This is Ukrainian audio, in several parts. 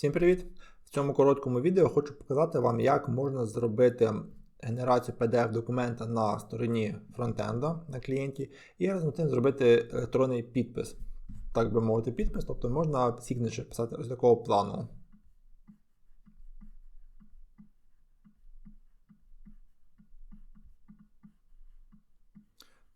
Всім привіт! В цьому короткому відео хочу показати вам, як можна зробити генерацію PDF-документа на стороні фронтенда на клієнті і разом з тим зробити електронний підпис. Так би мовити, підпис, тобто можна signature писати ось такого плану.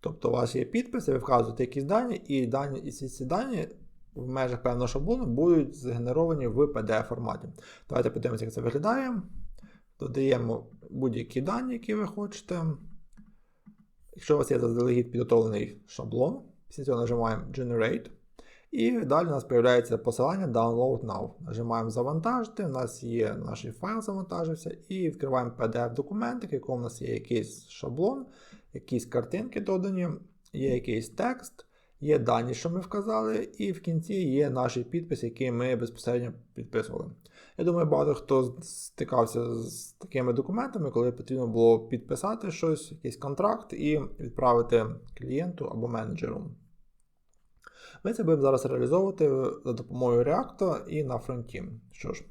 Тобто у вас є підписи, ви вказуєте якісь дані, і дані, і ці дані в межах певного шаблону будуть згенеровані в PDF форматі. Давайте подивимося, як це виглядає. Додаємо будь-які дані, які ви хочете. Якщо у вас є заздалегідь підготовлений шаблон, після цього нажимаємо Generate. І далі у нас з'являється посилання Download Now. Нажимаємо Завантажити, у нас є наш файл завантажився, і відкриваємо PDF-документ, в якому у нас є якийсь шаблон, якісь картинки додані, є якийсь текст. Є дані, що ми вказали, і в кінці є наш підпис, який ми безпосередньо підписували. Я думаю, багато хто стикався з такими документами, коли потрібно було підписати щось, якийсь контракт і відправити клієнту або менеджеру. Ми це будемо зараз реалізовувати за допомогою React і на фронті. Що ж,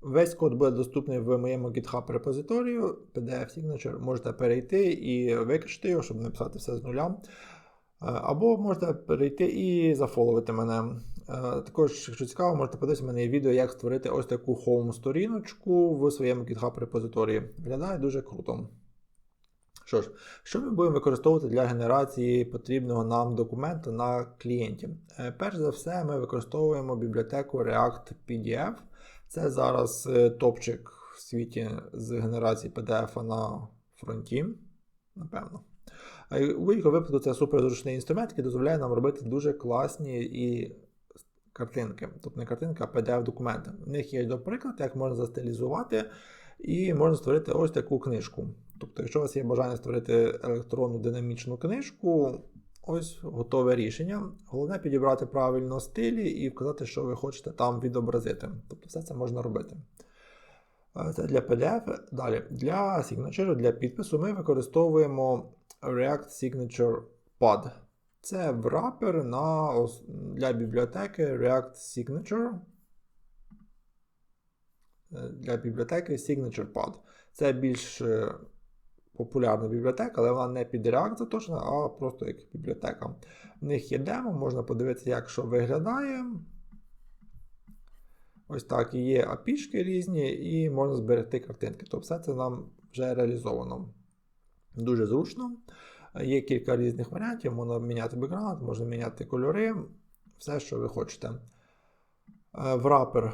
Весь код буде доступний в моєму GitHub репозиторію, PDF Signature. Можете перейти і викачати його, щоб написати все з нуля. Або можете перейти і зафоловити мене. Також, якщо цікаво, можете подивитися мене відео, як створити ось таку хоум-сторіночку в своєму GitHub репозиторії. Виглядає дуже круто. Що ж, що ми будемо використовувати для генерації потрібного нам документу на клієнті? Е, перш за все, ми використовуємо бібліотеку React PDF. Це зараз е, топчик в світі з генерації PDF на фронті. Напевно. У будь-якому випадку це суперзручний інструмент, який дозволяє нам робити дуже класні і картинки. Тобто не картинки, а PDF-документи. В них є, до як можна застилізувати і можна створити ось таку книжку. Тобто, якщо у вас є бажання створити електронну динамічну книжку, ось готове рішення. Головне підібрати правильно стилі і вказати, що ви хочете там відобразити. Тобто, все це можна робити. Це для PDF. Далі, для signature, для підпису ми використовуємо React Signature Pod. Це врапер на, для бібліотеки React Signature. Для бібліотеки Signature Pod. Це більш е, популярна бібліотека, але вона не під React заточена, а просто як бібліотека. В них є демо, можна подивитися, як що виглядає. Ось так і є апішки різні, і можна зберегти картинки. Тобто все це нам вже реалізовано. Дуже зручно. Є кілька різних варіантів, можна міняти бекграунд, можна міняти кольори, все, що ви хочете. Врапер.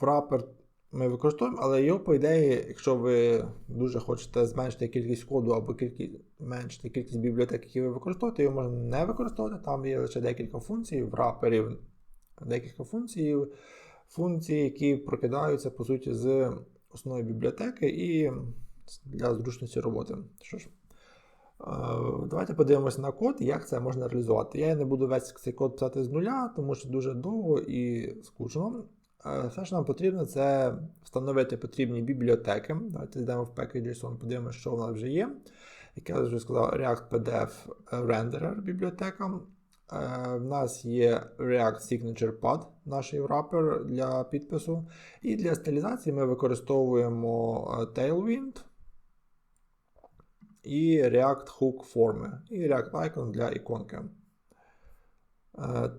Врапер ми використовуємо, але його, по ідеї, якщо ви дуже хочете зменшити кількість коду або кількість, зменшити кількість бібліотек, які ви використовуєте, його можна не використовувати. Там є лише декілька функцій, враперів, декілька функцій, функції, які прокидаються, по суті, з основної бібліотеки і для зручності роботи. Що ж, Давайте подивимося на код, як це можна реалізувати. Я не буду весь цей код писати з нуля, тому що дуже довго і скучно. Все, що нам потрібно, це встановити потрібні бібліотеки. Давайте йдемо в package.json, подивимося, що в нас вже є. Як я вже сказав, React PDF Renderer бібліотека. В нас є React Signature Pad, наш wrapper для підпису. І для стилізації ми використовуємо Tailwind і React Hook форми, і React Icon для іконки.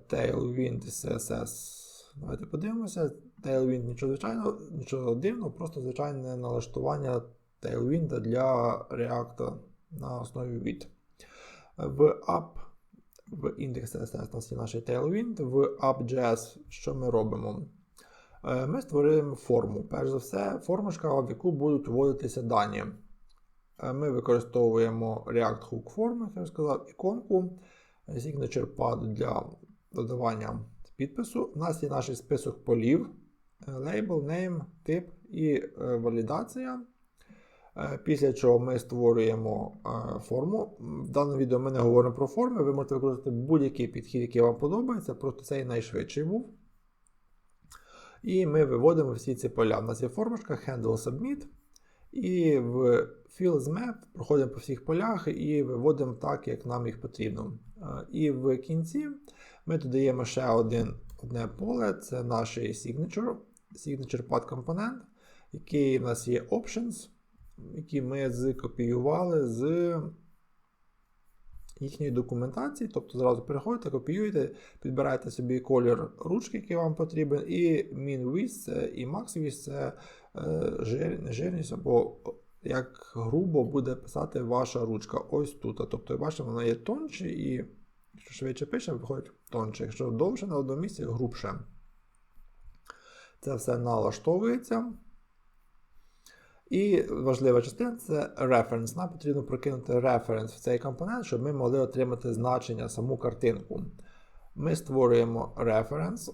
Tailwind CSS. Давайте подивимося. Tailwind нічого звичайного, нічого дивного, просто звичайне налаштування Tailwind для React на основі від. В app, в індекс CSS у нас є наш Tailwind, в app.js що ми робимо? Ми створюємо форму. Перш за все, формочка, в яку будуть вводитися дані. Ми використовуємо React Hook форми, як я вже сказав, іконку, Signature Pad для додавання підпису. У нас є наш список полів, label, name, тип і е, валідація. Е, після чого ми створюємо е, форму. В даному відео ми не говоримо про форми, ви можете використати будь-який підхід, який вам подобається, просто цей найшвидший був. І ми виводимо всі ці поля. У нас є формочка Handle Submit. І в Fields Map проходимо по всіх полях і виводимо так, як нам їх потрібно. І в кінці ми додаємо ще один одне поле, це наш signature, signature path компонент, який в нас є options, які ми скопіювали з їхньої документації. Тобто зразу переходите, копіюєте, підбираєте собі колір ручки, який вам потрібен, і min width і max width це е, жир, жирність або як грубо буде писати ваша ручка. Ось тут. Тобто, бачите, вона є тонче і якщо швидше пише, виходить тонче. Якщо довше на одному місці, грубше. Це все налаштовується. І важлива частина це reference. Нам потрібно прокинути reference в цей компонент, щоб ми могли отримати значення саму картинку. Ми створюємо reference,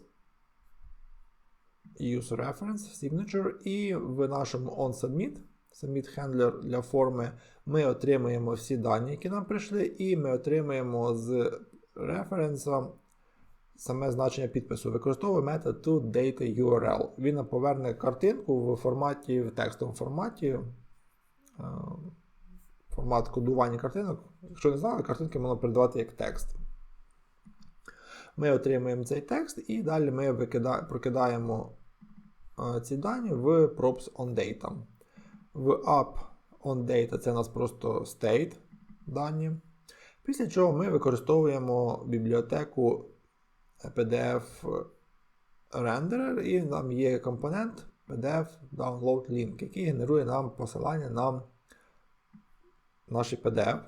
use reference, signature, і в нашому onSubmit, submit handler для форми, ми отримуємо всі дані, які нам прийшли, і ми отримуємо з референса саме значення підпису. Використовує метод toDataURL. Він нам поверне картинку в форматі, в текстовому форматі. е, Формат кодування картинок. Якщо не знали, картинки можна передавати як текст. Ми отримуємо цей текст і далі ми викида... прокидаємо ці дані в props on data. В app on data це у нас просто state дані. Після чого ми використовуємо бібліотеку PDF Renderer, і нам є компонент PDF Download Link, який генерує нам посилання на наш PDF.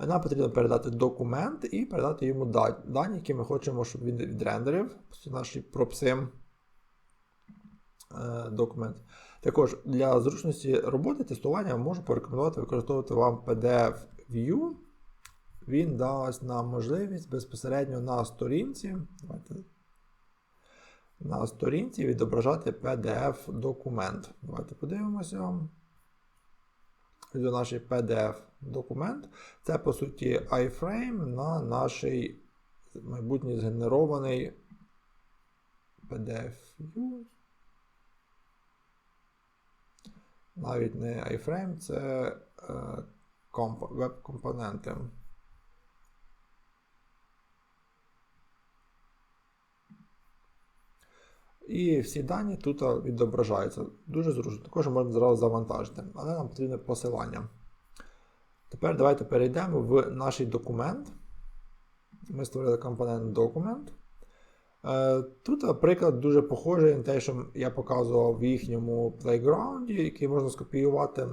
Нам потрібно передати документ і передати йому дані, які ми хочемо, щоб він відрендерив наш пропсим документ. Також для зручності роботи тестування можу порекомендувати використовувати вам PDF View. Він дасть нам можливість безпосередньо на сторінці. Давайте, на сторінці відображати PDF-документ. Давайте подивимося. До наш PDF-документ. Це, по суті, iframe на наш майбутній згенерований PDF-view. Навіть не iframe, це е, веб-компоненти. І всі дані тут відображаються. Дуже зручно. Також можна зразу завантажити, але нам потрібне посилання. Тепер давайте перейдемо в наш документ. Ми створили компонент документ. Е, тут приклад дуже похожий на те, що я показував в їхньому плейграунді, який можна скопіювати.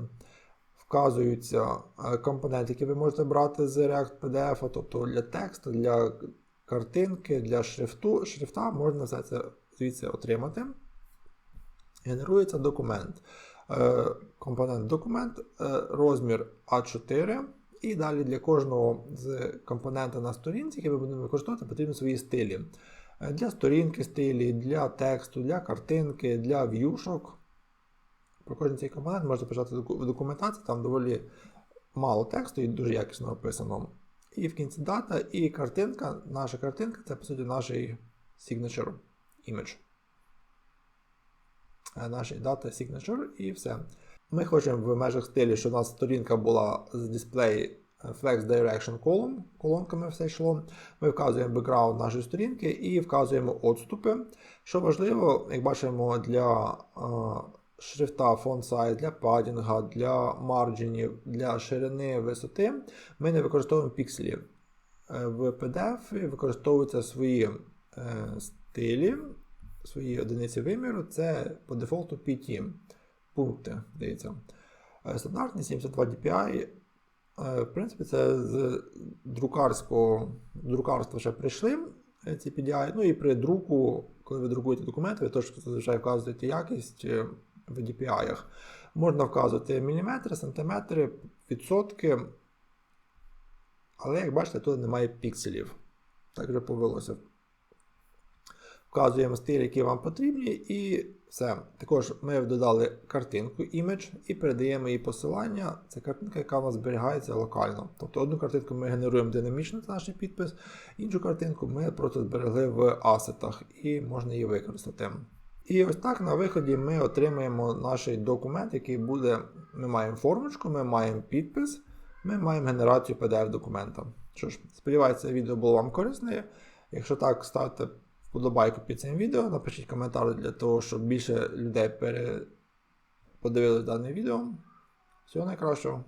Вказуються е, компоненти, які ви можете брати з React PDF, тобто для тексту, для картинки, для шрифту, шрифта можна все це звідси отримати. Генерується документ. Е, компонент документ, е, розмір А4. І далі для кожного з компонента на сторінці, який ви будемо використовувати, потрібні свої стилі. Е, для сторінки стилі, для тексту, для картинки, для в'юшок. Про кожен цей компонент можна почати в документації, там доволі мало тексту і дуже якісно описано. І в кінці дата, і картинка, наша картинка це по суті наш signature image. Наш дата signature і все. Ми хочемо в межах стилі, щоб у нас сторінка була з дисплей Flex Direction Column, колонками все йшло. Ми вказуємо бекграунд нашої сторінки і вказуємо відступи. Що важливо, як бачимо, для шрифта font size, для падінга, для марджинів, для ширини висоти ми не використовуємо пікселі. В PDF використовуються свої стилі, свої одиниці виміру, це по дефолту PT пункти, здається. Стандартний 72 DPI. В принципі, це з друкарського друкарства ще прийшли ці PDI. Ну і при друку, коли ви друкуєте документи, ви теж зазвичай вказуєте якість в DPI. Можна вказувати міліметри, сантиметри, відсотки. Але, як бачите, тут немає пікселів. Так вже повелося. Вказуємо стиль, який вам потрібні, і все. Також ми додали картинку image і передаємо їй посилання. Це картинка, яка у нас зберігається локально. Тобто одну картинку ми генеруємо динамічно, це наш підпис, іншу картинку ми просто зберегли в асетах і можна її використати. І ось так на виході ми отримаємо наш документ, який буде. Ми маємо формочку, ми маємо підпис, ми маємо генерацію PDF-документа. Що ж, сподіваюся, відео було вам корисне. Якщо так, ставте вподобайку під цим відео, напишіть коментар для того, щоб більше людей пере... подивилися дане відео. Всього найкращого.